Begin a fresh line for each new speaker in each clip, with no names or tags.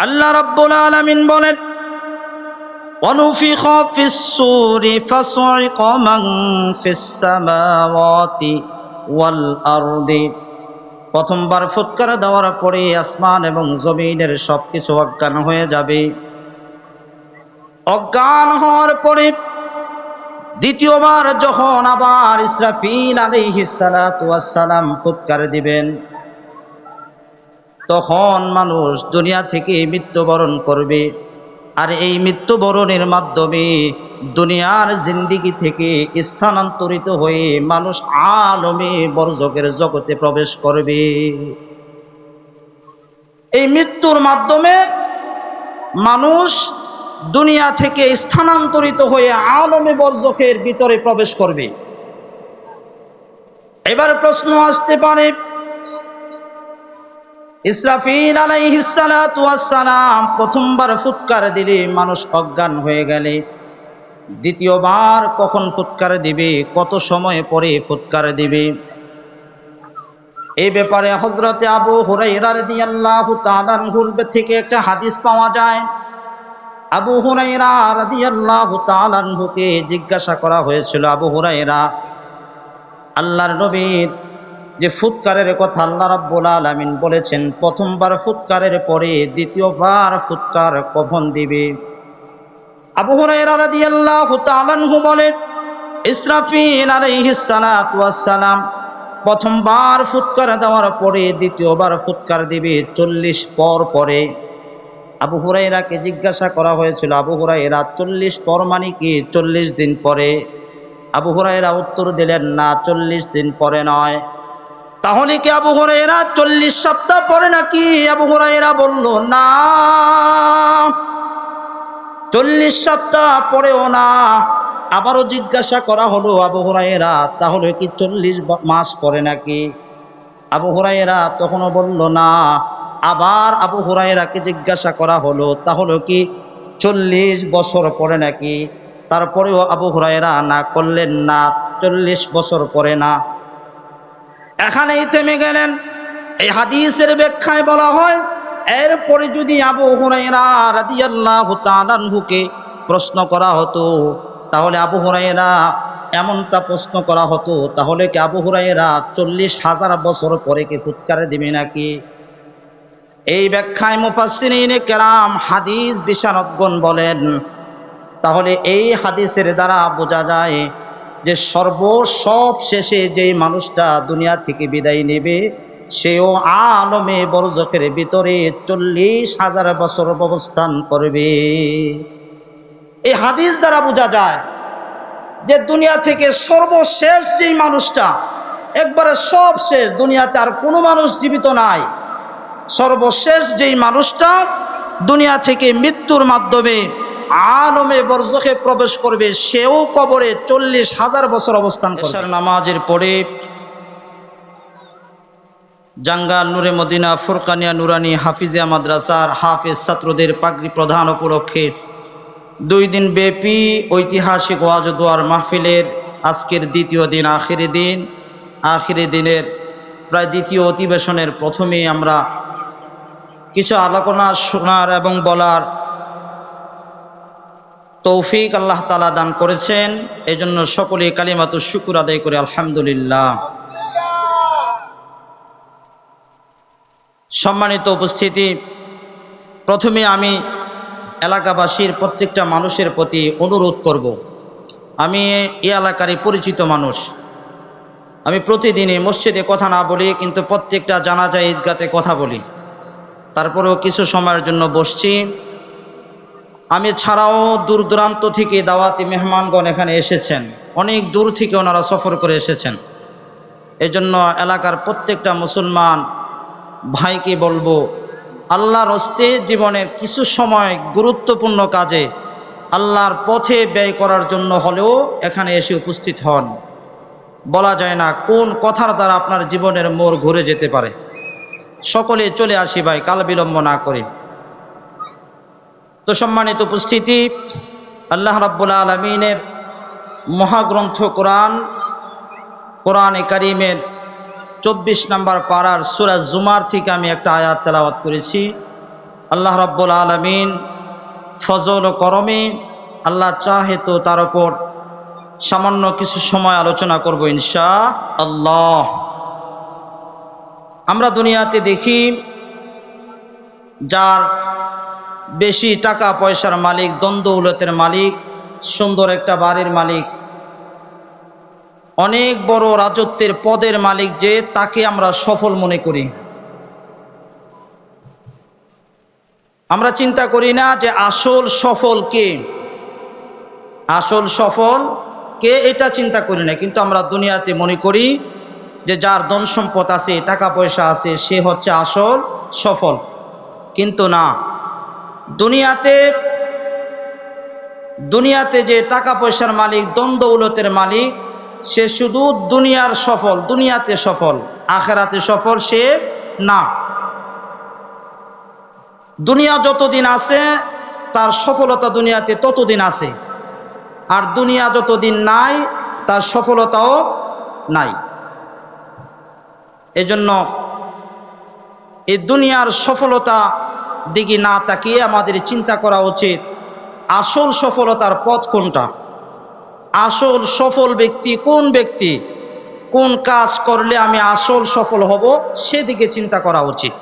আল্লাহ রাব্বুল আলামিন বলেন ونفخ في الصور فصعق من في السماوات والأرض প্রথমবার ফুৎকার দেওয়ার পরে আসমান এবং জমিনের সবকিছু অজ্ঞান হয়ে যাবে অজ্ঞান হওয়ার পরে দ্বিতীয়বার যখন আবার ইসরাফিল আলাইহিস সালাতু ওয়াস সালাম ফুৎকার দিবেন তখন মানুষ দুনিয়া থেকে মৃত্যুবরণ করবে। আর এই মৃত্যুবরণের মাধ্যমে দুনিয়ার জিন্দিগি থেকে স্থানান্তরিত হয়ে মানুষ আলমে বর্জকের জগতে প্রবেশ করবে। এই মৃত্যুর মাধ্যমে মানুষ দুনিয়া থেকে স্থানান্তরিত হয়ে আলমে বর্জকের ভিতরে প্রবেশ করবে। এবার প্রশ্ন আসতে পারে ইসরাফিল আলাইহিসালাম প্রথমবার ফুৎকার দিলে মানুষ অজ্ঞান হয়ে গেলে। দ্বিতীয়বার কখন ফুৎকার দিবে, কত সময় পরে ফুৎকার দিবে? এই ব্যাপারে হজরতে আবু হুরাইরা রাদিয়াল্লাহু তাআলার থেকে একটা হাদিস পাওয়া যায়। আবু হুরাইরা জিজ্ঞাসা করা হয়েছিল, আবু হুরাইরা আল্লাহর নবীর যে ফুৎকারের কথা আল্লাহ রাব্বুল আলামিন বলেছেন, প্রথমবার ফুৎকারের পরে দ্বিতীয়বার ফুৎকার কখন দিবে? আবু হুরায়রা রাদিয়াল্লাহু তাআলা আনহু বলে, ইসরাফিল আলাইহিস সালাতু ওয়াস সালাম প্রথমবার ফুৎকার দেওয়ার পরে দ্বিতীয়বার ফুৎকার দিবে চল্লিশ পর পরে। আবু হুরাইরাকে জিজ্ঞাসা করা হয়েছিল, আবু হুরাইরা চল্লিশ পর মানে কি? চল্লিশ দিন পরে। আবু হুরাইরা উত্তর দিলেন, না, চল্লিশ দিন পরে নয়। তাহলে কি আবু হুরাইরা চল্লিশ সপ্তাহ পরে নাকি আবু হুরাইরা বলল, না, চল্লিশ সপ্তাহ পরেও না। আবারও জিজ্ঞাসা করা হলো আবু হুরাইরা তাহলে কি চল্লিশ মাস পরে নাকি? আবু হুরাইরা তখনও বলল, না। আবার আবু হুরাইরাকে জিজ্ঞাসা করা হলো, তাহলে কি চল্লিশ বছর পরে নাকি? তারপরেও আবু হুরাইরা না করলেন না, চল্লিশ বছর পরে না। এখানেই থেমে গেলেন। এই হাদিসের ব্যাখ্যায় বলা হয়, এরপরে যদি আবু হুরাইরা রাদিয়াল্লাহু তাআলাহুকে প্রশ্ন করা হতো, তাহলে আবু হুরাইরা এমনটা প্রশ্ন করা হতো, তাহলে কি আবু হুরাইরা চল্লিশ হাজার বছর পরে কি ফুৎকারে দিবে নাকি? এই ব্যাখ্যায় মুফাসসিরিনে কেরাম হাদিস বিশারদগণ বলেন, তাহলে এই হাদিসের দ্বারা বোঝা যায় যে সর্বসব শেষে যেই মানুষটা দুনিয়া থেকে বিদায় নেবে, সেও আলমে বরজকের ভিতরে চল্লিশ হাজার বছর অবস্থান করবে। এই হাদিস দ্বারা বোঝা যায় যে দুনিয়া থেকে সর্বশেষ যেই মানুষটা, একবারে সব শেষ, দুনিয়াতে আর কোনো মানুষ জীবিত নাই। সর্বশেষ যেই মানুষটা দুনিয়া থেকে মৃত্যুর মাধ্যমে আলমে বরজখে প্রবেশ করবে, সেও কবরে চল্লিশ হাজার বছর অবস্থান করবে। নামাজের পরে জাঙ্গাল নুরে মদিনা, ফুরকানিয়া নুরানি, হাফিজিয়া মাদ্রাসার হাফিজ ছাত্রদের পাগড়ি প্রধান উপলক্ষে দুই দিন ব্যাপী ঐতিহাসিক ওয়াজ দোয়ার মাহফিলের আজকের দ্বিতীয় দিন, আখেরি দিন। আখেরি দিনের প্রায় দ্বিতীয় অধিবেশনের প্রথমে আমরা কিছু আলোচনা শোনার এবং বলার তৌফিক আল্লাহ তালা দান করেছেন। এজন্য সকলে কালিমাতু শুকুর আদায় করে আলহামদুলিল্লাহ। সম্মানিত উপস্থিতি, প্রথমে আমি এলাকাবাসীর প্রত্যেকটা মানুষের প্রতি অনুরোধ করব। আমি এ এলাকারই পরিচিত মানুষ। আমি প্রতিদিনই মসজিদে কথা না বলি, কিন্তু প্রত্যেকটা জানাজা ঈদগাতে কথা বলি। তারপরেও কিছু সময়ের জন্য বসছি। আমি ছাড়াও দূর দূরান্ত থেকে দাওয়াতি মেহমানগণ এখানে এসেছেন। অনেক দূর থেকে ওনারা সফর করে এসেছেন। এজন্য এলাকার প্রত্যেকটা মুসলমান ভাইকে বলব, আল্লাহর হস্তে জীবনের কিছু সময় গুরুত্বপূর্ণ কাজে আল্লাহর পথে ব্যয় করার জন্য হলেও এখানে এসে উপস্থিত হন। বলা যায় না কোন কথার দ্বারা আপনার জীবনের মোড় ঘুরে যেতে পারে। সকলে চলে আসি ভাই, কাল বিলম্ব না করি। তো সম্মানিত উপস্থিতি, আল্লাহ রাব্বুল আলমিনের মহাগ্রন্থ কোরআন, কোরআনে কারিমের চব্বিশ নম্বর পাড়ার সুরাজ জুমার থেকে আমি একটা আয়াত তেলাওয়াত করেছি। আল্লাহ রব্বুল আলমিন ফজল ও করমে আল্লাহ চাহে তো তার ওপর সামান্য কিছু সময় আলোচনা করব ইনশা আল্লাহ আমরা দুনিয়াতে দেখি, যার বেশি টাকা পয়সার মালিক, দ্বন্দ্ব উলতের মালিক, সুন্দর একটা বাড়ির মালিক। অনেক বড় রাজত্বের পদের মালিক যে তাকে আমরা সফল মনে করি। আমরা চিন্তা করি না যে আসল সফল কে। আসল সফল কে এটা চিন্তা করি না, কিন্তু আমরা দুনিয়াতে মনে করি যে যার ধন সম্পদ আছে, টাকা পয়সা আছে, সে হচ্ছে আসল সফল। কিন্তু না। দুনিয়াতে দুনিয়াতে যে টাকা পয়সার মালিক দ্বন্দ্ব উলতের মালিক, সে শুধু দুনিয়ার সফল, দুনিয়াতে সফল, আখেরাতে সফল সে না। দুনিয়া যতদিন আছে, তার সফলতা দুনিয়াতে ততদিন আছে। আর দুনিয়া যতদিন নাই, তার সফলতাও নাই। এজন্য এই দুনিয়ার সফলতা দিকে না তাকিয়ে আমাদের চিন্তা করা উচিত, আসল সফলতার পথ কোনটা? আসল সফল ব্যক্তি কোন ব্যক্তি? কোন কাজ করলে আমি আসল সফল হব? সেদিকে চিন্তা করা উচিত।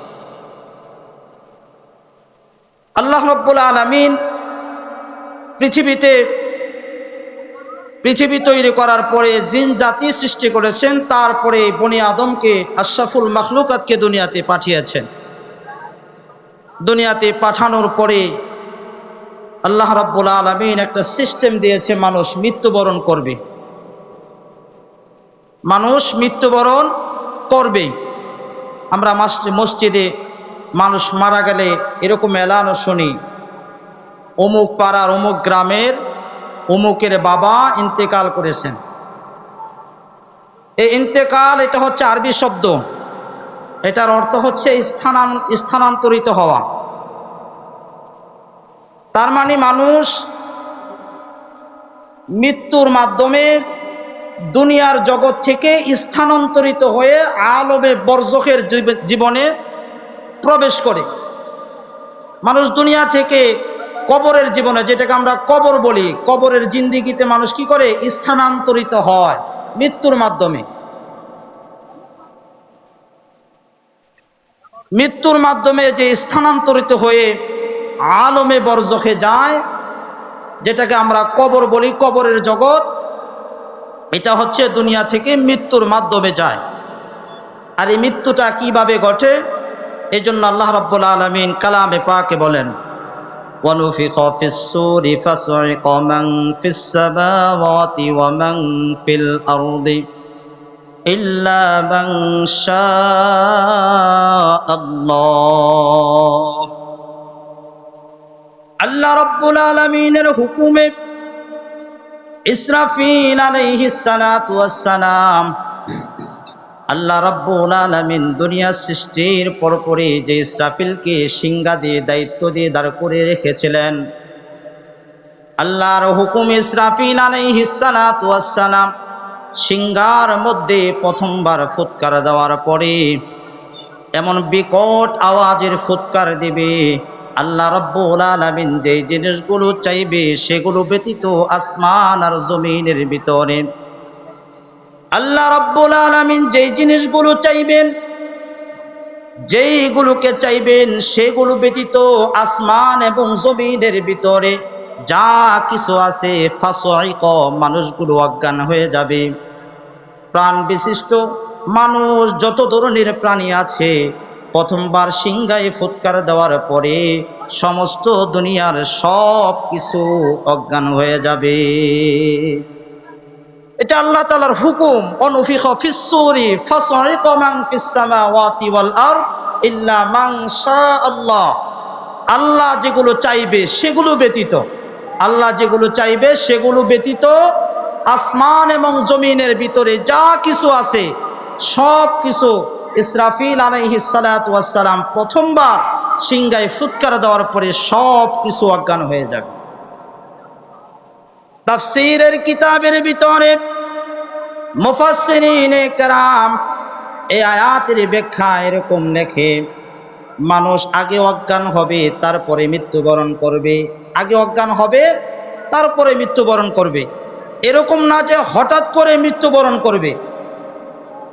আল্লাহ রব্বুল আলমিন পৃথিবীতে, পৃথিবী তৈরি করার পরে জিন জাতি সৃষ্টি করেছেন, তারপরে বনি আদমকে আশরাফুল মখলুকাতকে দুনিয়াতে পাঠিয়েছেন। দুনিয়াতে পাঠানোর পরে আল্লাহ রাব্বুল আলমিন একটা সিস্টেম দিয়েছে, মানুষ মৃত্যুবরণ করবে। মানুষ মৃত্যুবরণ করবে। আমরা মসজিদে মানুষ মারা গেলে এরকম এলানও শুনি, অমুক পাড়ার অমুক গ্রামের অমুকের বাবা ইন্তেকাল করেছেন। এই ইন্তেকাল এটা হচ্ছে আরবি শব্দ। এটার অর্থ হচ্ছে স্থানান, স্থানান্তরিত হওয়া। তার মানে মানুষ মৃত্যুর মাধ্যমে দুনিয়ার জগৎ থেকে স্থানান্তরিত হয়ে আলমে বর্জকের জীবনে প্রবেশ করে। মানুষ দুনিয়া থেকে কবরের জীবনে, যেটাকে আমরা কবর বলি, কবরের জিন্দিগিতে মানুষ কি করে? স্থানান্তরিত হয় মৃত্যুর মাধ্যমে। মৃত্যুর মাধ্যমে যে স্থানান্তরিত হয়ে আলমে বরজখে যায় যেটাকে আমরা কবর বলি কবরের জগৎ এটা হচ্ছে দুনিয়া থেকে মৃত্যুর মাধ্যমে যায় আর এই মৃত্যুটা কিভাবে ঘটে এই জন্য আল্লাহ রব্বুল আলমিন কালামে পাকে বলেন ونفخ في السور فصعق من في السماوات ومن في الأرض إلا من شاء الله আল্লাহ রব্বুল আলমিনের হুকুমে ইসরাফিল আলাইহিস সালাতু ওয়াস সালাম আল্লাহ রব্বুল আলমিন দুনিয়া সৃষ্টির পরপরই যে ইসরাফিলকে সিঙ্গা দিয়ে দায়িত্ব দিয়ে দাঁড় করে রেখেছিলেন আল্লাহর হুকুম ইসরাফিল আলাইহিসালাম সিঙ্গার মধ্যে প্রথমবার ফুৎকার দেওয়ার পরে এমন বিকট আওয়াজের ফুৎকার দেবে। আল্লাহ রব্বুল আলমিন যে জিনিসগুলো চাইবে সেগুলো ব্যতীত আসমান আর জমিনের ভিতরে। আল্লাহ রব্বুল আলমিন যেই জিনিসগুলো চাইবেন, যেইগুলোকে চাইবেন সেগুলো ব্যতীত আসমান এবং জমিনের ভিতরে যা কিছু আছে ফাঁসক মানুষগুলো অজ্ঞান হয়ে যাবে। প্রাণ বিশিষ্ট মানুষ যত ধরনের প্রাণী আছে, প্রথমবার সিংহায় ফুৎকার দেওয়ার পরে সমস্ত দুনিয়ার সব কিছু অজ্ঞান হয়ে যাবে। এটা আল্লাহ তালার হুকুম সামাওয়াতি ওয়াল আল্লাহ আল্লাহ যেগুলো চাইবে, সেগুলো ব্যতীত। আল্লাহ যেগুলো চাইবে সেগুলো ব্যতীত আসমান এবং জমিনের ভিতরে যা কিছু আছে, সব কিছু ইসরাফিল আলাইহিসালাম প্রথমবার সিংগায় ফুৎকার দেওয়ার পরে সব কিছু অজ্ঞান হয়ে যাবে। তাফসিরের কিতাবের ভিতরে মুফাসসিরিনে কেরাম এই আয়াতের ব্যাখ্যা এরকম লেখে, মানুষ আগে অজ্ঞান হবে, তারপরে মৃত্যুবরণ করবে। আগে অজ্ঞান হবে, তারপরে মৃত্যুবরণ করবে। এরকম না যে হঠাৎ করে মৃত্যুবরণ করবে।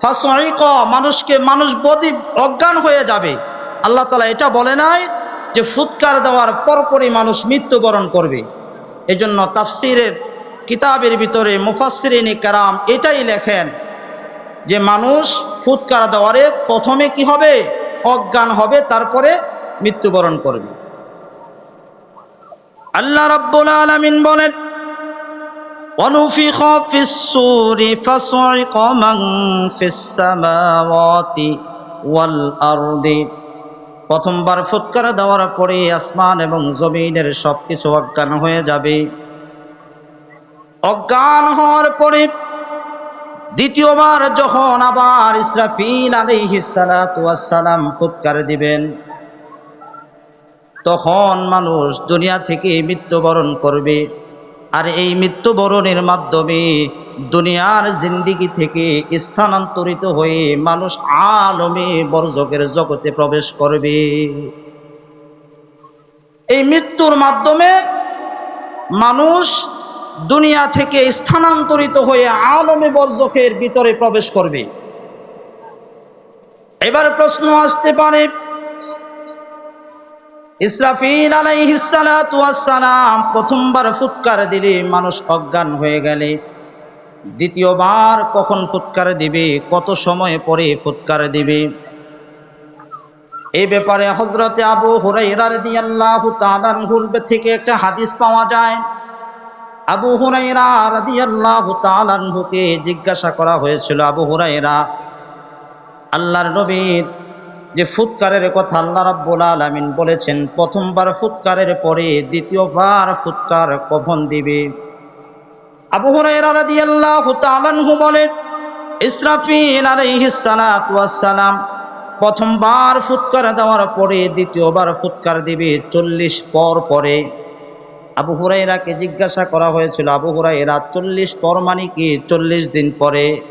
ফাঁসিক মানুষকে, মানুষ বদি, অজ্ঞান হয়ে যাবে। আল্লাহ তালা এটা বলে নাই যে ফুৎকার দেওয়ার পরপরই মানুষ মৃত্যুবরণ করবে। এজন্য তাফসিরের কিতাবের ভিতরে মুফাসরিনী কারাম এটাই লেখেন যে মানুষ ফুৎকার দেওয়ারে প্রথমে কি হবে? অজ্ঞান হবে, তারপরে মৃত্যুবরণ করবে। আল্লাহ রাব্বুল আলামিন বলেন ونفخ في الصور فصعق من في السماوات والأرض প্রথমবার ফুৎকার দেওয়ার পরে আসমান এবং জমিনের সবকিছু অজ্ঞান হয়ে যাবে অজ্ঞান হওয়ার পরে দ্বিতীয়বার যখন আবার ইসরাফিল আলাইহিসালাম ফুৎকার দিবেন তখন মানুষ দুনিয়া থেকে মৃত্যুবরণ করবে। আর এই মৃত্যুবরণের মাধ্যমে দুনিয়ার জিন্দিগি থেকে স্থানান্তরিত হয়ে মানুষ আলমে বর্জকের জগতে প্রবেশ করবে। এই মৃত্যুর মাধ্যমে মানুষ দুনিয়া থেকে স্থানান্তরিত হয়ে আলমে বর্জকের ভিতরে প্রবেশ করবে। এবার প্রশ্ন আসতে পারে ইসরাফিল আলাইহিসালাম প্রথমবার ফুৎকার দিলে মানুষ অজ্ঞান হয়ে গেলে। দ্বিতীয়বার কখন ফুৎকার দিবে, কত সময় পরে ফুৎকার দিবে? এই ব্যাপারে হজরতে আবু হুরাইরা রাদিয়াল্লাহু তাআলার থেকে একটা হাদিস পাওয়া যায়। আবু হুরাইরা জিজ্ঞাসা করা হয়েছিল, আবু হুরাইরা আল্লাহর নবীর যে ফুৎকারের কথা আল্লাহ রাব্বুল আলামিন বলেছেন, প্রথমবার ফুৎকারের পরে দ্বিতীয়বার ফুৎকার কখন দিবে? আবু হুরায়রা রাদিয়াল্লাহু তাআলা আনহু বলে, ইসরাফিল আলাইহিস সালাতু ওয়াস সালাম প্রথমবার ফুৎকার দেওয়ার পরে দ্বিতীয়বার ফুৎকার দিবে চল্লিশ পর পরে। আবু হুরাইরাকে জিজ্ঞাসা করা হয়েছিল, আবু হুরাইরা চল্লিশ পর মানে কি? চল্লিশ দিন পরে।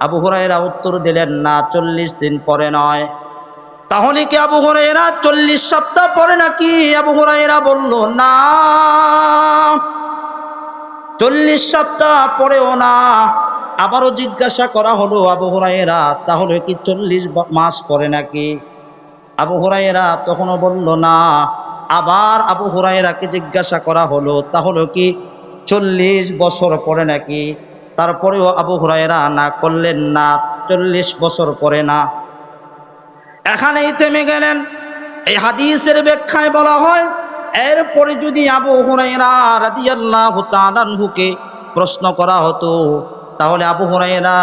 আবু হুরাইরা উত্তর দিলেন, না, চল্লিশ দিন পরে নয়। তাহলে কি আবু হুরাইরা চল্লিশ সপ্তাহ পরে নাকি আবু হুরাইরা বলল, না, চল্লিশ সপ্তাহ পরেও না। আবারও জিজ্ঞাসা করা হলো আবু হুরাইরা তাহলে কি চল্লিশ মাস পরে নাকি? আবু হুরাইরা তখনও বলল, না। আবার আবু হুরাইরাকে জিজ্ঞাসা করা হলো, তাহলে কি চল্লিশ বছর পরে নাকি? তারপরেও আবু হুরাইরা না করলেন না, চল্লিশ বছর পরে না। এখানেই থেমে গেলেন। এই হাদিসের ব্যাখ্যায় বলা হয়, এরপরে যদি আবু হুরাইরা রাদিয়াল্লাহু তাআলাহুকে প্রশ্ন করা হতো, তাহলে আবু হুরাইরা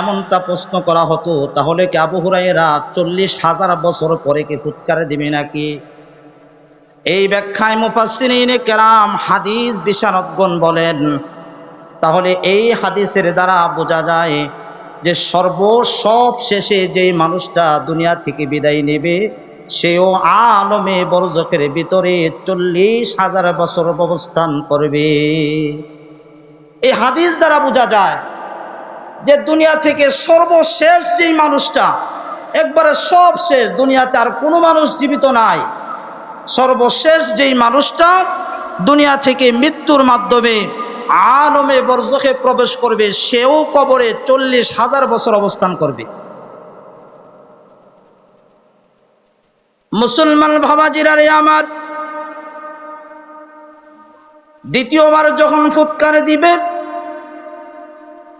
এমনটা প্রশ্ন করা হতো, তাহলে কি আবু হুরাইরা চল্লিশ হাজার বছর পরে কি ফুৎকার দিবে নাকি? এই ব্যাখ্যায় মুফাসসিরিনে কেরাম হাদিস বিশারদগণ বলেন, তাহলে এই হাদিসের দ্বারা বোঝা যায় যে সর্বসব শেষে যেই মানুষটা দুনিয়া থেকে বিদায় নেবে, সেও আলমে বরজকের ভিতরে চল্লিশ হাজার বছর অবস্থান করবে। এই হাদিস দ্বারা বোঝা যায় যে দুনিয়া থেকে সর্বশেষ যেই মানুষটা, একবারে সব শেষ, দুনিয়াতে আর কোনো মানুষ জীবিত নাই। সর্বশেষ যেই মানুষটা দুনিয়া থেকে মৃত্যুর মাধ্যমে আলমে বরজখে প্রবেশ করবে, সেও কবরে চল্লিশ হাজার বছর অবস্থান করবে। মুসলমান ভাবাজিরারে আমার। দ্বিতীয়বার যখন ফুৎকার দিবে,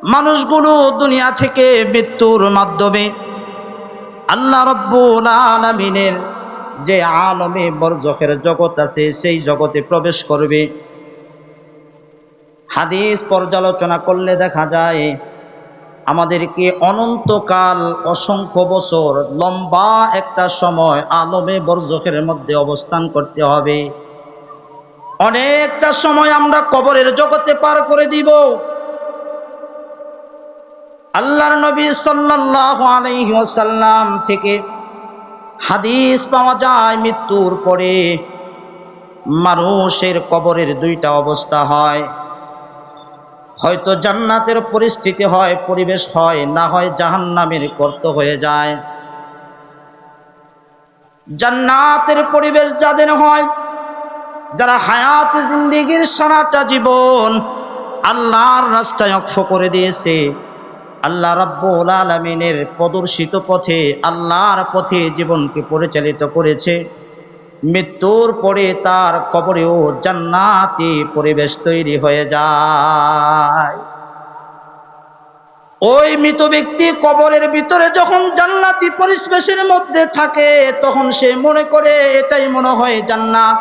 মানুষগুলো দুনিয়া থেকে মৃত্যুর মাধ্যমে আল্লাহ রব্বুল আলমিনের যে আলমে বরজখের জগৎ আছে, সেই জগতে প্রবেশ করবে। হাদিস পর্যালোচনা করলে দেখা যায়, আমাদেরকে অনন্তকাল অসংখ্য বছর লম্বা একটা সময় আলমে বরজখের মধ্যে অবস্থান করতে হবে। অনেকটা সময় আমরা কবরের জগতে পার করে দিব। আল্লাহর নবী ওয়াসাল্লাম থেকে হাদিস পাওয়া যায়, মৃত্যুর পরে মানুষের কবরের দুইটা অবস্থা হয়। হয়তো জান্নাতের পরিস্থিতি হয়, পরিবেশ হয়, না হয় জাহান্নামের কর্ত হয়ে যায়। জান্নাতের পরিবেশ যাদের হয়, যারা হায়াত জিন্দিগির সারাটা জীবন আল্লাহর রাস্তায় অক্ষ করে দিয়েছে, আল্লাহ রাব্বুল আলমিনের প্রদর্শিত পথে, আল্লাহর পথে জীবনকে পরিচালিত করেছে। মৃত্যুর পরে তার কবরেও জান্নাতি পরিবেশ তৈরি হয়ে যায়। ওই মৃত ব্যক্তি কবরের ভিতরে যখন জান্নাতি পরিবেশের মধ্যে থাকে, তখন সে মনে করে, এটাই মনে হয় জান্নাত।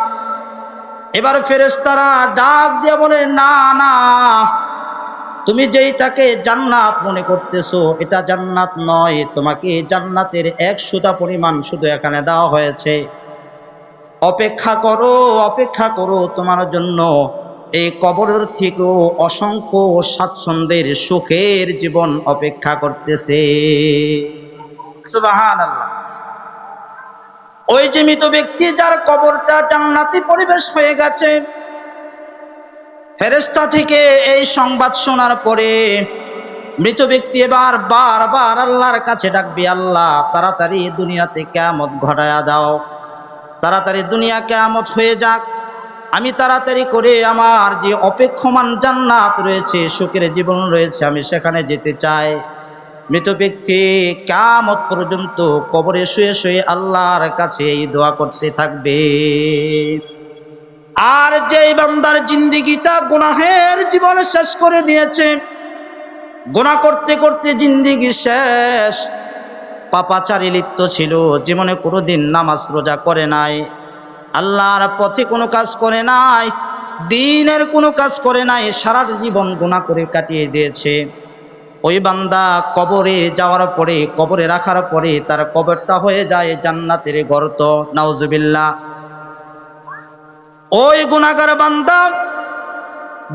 এবার ফেরেস্তারা ডাক দিয়ে বলে, না না, তুমি যেইটাকে জান্নাত মনে করতেছো, এটা জান্নাত নয়। তোমাকে জান্নাতের এক সুতা পরিমাণ শুধু এখানে দেওয়া হয়েছে। অপেক্ষা করো অপেক্ষা করো তোমার জন্য। এই কবরের থেকেও অসংখ্য স্বাচ্ছন্দ্যের সুখের জীবন অপেক্ষা করতেছে। ওই যে মৃত ব্যক্তি যার কবরটা জান্নাতি পরিবেশ হয়ে গেছে। ফেরেস্তা থেকে এই সংবাদ শোনার পরে মৃত ব্যক্তি এবার বারবার আল্লাহর কাছে ডাকবি, আল্লাহ, তাড়াতাড়ি দুনিয়াতে কেমত ঘটায়া দাও। তাড়াতাড়ি দুনিয়া কেমত হয়ে যাক। আমি তাড়াতাড়ি করে আমার যে অপেক্ষমান জান্নাত রয়েছে, সুখের জীবন রয়েছে, আমি সেখানে যেতে চাই। মৃত ব্যক্তি কামত পর্যন্ত কবরে শুয়ে শুয়ে আল্লাহর কাছে এই দোয়া করতে থাকবে। আর যেই বান্দার জিন্দিগিটা গুনাহের জীবনে শেষ করে দিয়েছে, গুনাহ করতে করতে জিন্দিগি শেষ। পাপাচারি লিপ্ত ছিল, জীবনে কোনোদিন নামাজ রোজা করে নাই। আল্লাহর পথে কোনো কাজ করে নাই, দিনের কোনো কাজ করে নাই, সারা জীবন গুনাহ করে কাটিয়ে দিয়েছে। ওই বান্দা কবরে যাওয়ার পরে, কবরে রাখার পরে তার কবরটা হয়ে যায় জান্নাতের গর্ত, নাউজুবিল্লাহ। ওই গুণাগার বান্দা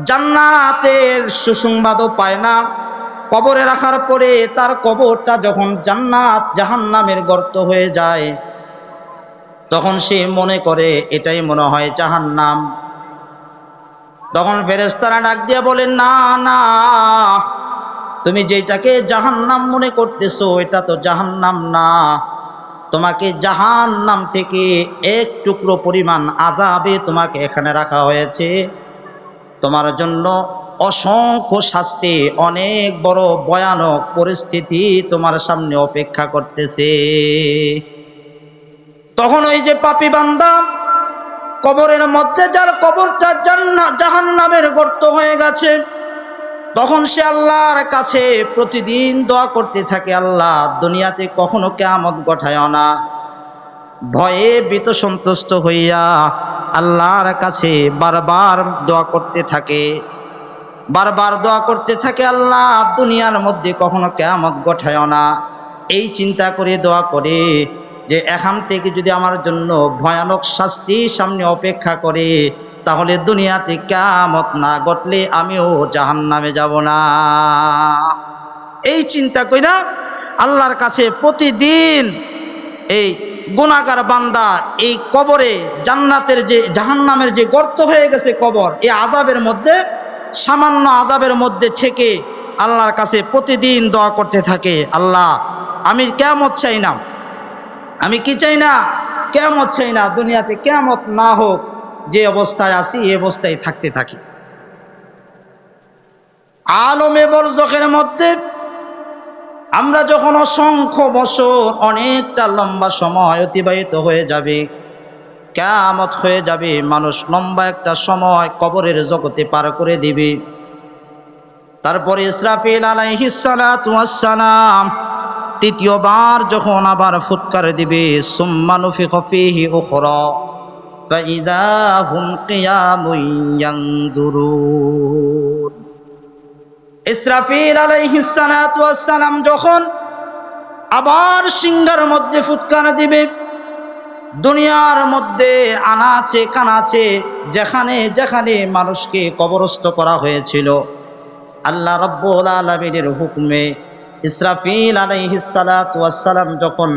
জান্নাতের সুসংবাদও পায় না। কবরে রাখার পরে তার কবরটা যখন জান্নাত, জাহান্নামের গর্ত হয়ে যায়, তখন সে মনে করে, এটাই মনে হয় জাহান্নাম। তখন ফেরেস্তারা ডাক দিয়ে বলে না না, তুমি যেটাকে জাহান্নাম মনে করতেছো, এটা তো জাহান্নাম না। তোমাকে জাহান নাম থেকে এক টুকরো পরিমাণ আজাবে তোমাকে এখানে রাখা হয়েছে। তোমার জন্য অসংখ্য শাস্তি, অনেক বড় ভয়ানক পরিস্থিতি তোমার সামনে অপেক্ষা করতেছে। তখন ওই যে পাপি বান্দা কবরের মধ্যে, যার কবরটা জাহান নামের গর্ত হয়ে গেছে, তখন সে আল্লাহর কাছে প্রতিদিন দোয়া করতে থাকে, আল্লাহ, দুনিয়াতে কখনো কেমত গঠায় না। ভয়ে বিত সন্তুষ্ট হইয়া আল্লাহর কাছে বারবার দোয়া করতে থাকে। বারবার দোয়া করতে থাকে আল্লাহ, দুনিয়ার মধ্যে কখনো কেমত গঠায় না। এই চিন্তা করে দোয়া করে যে এখান থেকে যদি আমার জন্য ভয়ানক শাস্তি সামনে অপেক্ষা করে, তাহলে দুনিয়াতে কামত না ঘটলে আমিও জাহান নামে যাব না। এই চিন্তা কইরা আল্লাহর কাছে প্রতিদিন এই গুণাগার বান্দা এই কবরে জান্নাতের যে জাহান্নামের যে গর্ত হয়ে গেছে কবর, এই আজাবের মধ্যে সামান্য আজাবের মধ্যে থেকে আল্লাহর কাছে প্রতিদিন দোয়া করতে থাকে, আল্লাহ, আমি কেমত চাই না। আমি কি চাই না? কেমত চাই না। দুনিয়াতে কেমত না হোক, যে অবস্থায় আছি এই অবস্থায় থাকতে থাকি। আলমে বরজখের মধ্যে আমরা যখন অসংখ্য বছর, অনেকটা লম্বা সময় অতিবাহিত হয়ে যাবে কেয়ামত হয়ে যাবে, মানুষ লম্বা একটা সময় কবরের জগতে পার করে দিবে। তারপরে ইসরাফিল আলাইহিসালাম তৃতীয়বার যখন আবার ফুৎকার দিবে সুম্মানুফি কফিহি ওখর ইসরাফিল আলাইহিসালাম যখন আবার সিংহার মধ্যে ফুৎকার দিবে দুনিয়ার মধ্যে আনাচে কানাচে, যেখানে যেখানে মানুষকে কবরস্থ করা হয়েছিল, আল্লাহ রব্বুল আলমিনের হুকুমে ইসরাফিল আলাইহিসালাম যখন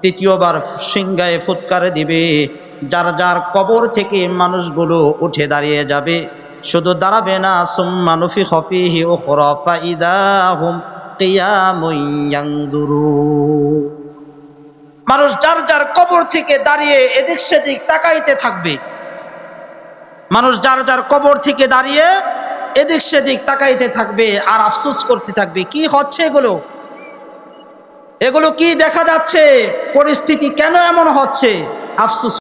তৃতীয়বার সিংহায় ফুৎকার দিবে, যার যার কবর থেকে মানুষগুলো উঠে দাঁড়িয়ে যাবে, শুধু দাঁড়াবে না সুম্মানুফি হফিহি ও মানুষ যার যার কবর থেকে দাঁড়িয়ে এদিক সেদিক তাকাইতে থাকবে। মানুষ যার যার কবর থেকে দাঁড়িয়ে এদিক সেদিক তাকাইতে থাকবে আর আফসুস করতে থাকবে। কি হচ্ছে এগুলো? এগুলো কি দেখা যাচ্ছে? পরিস্থিতি কেন এমন হচ্ছে? আফসোস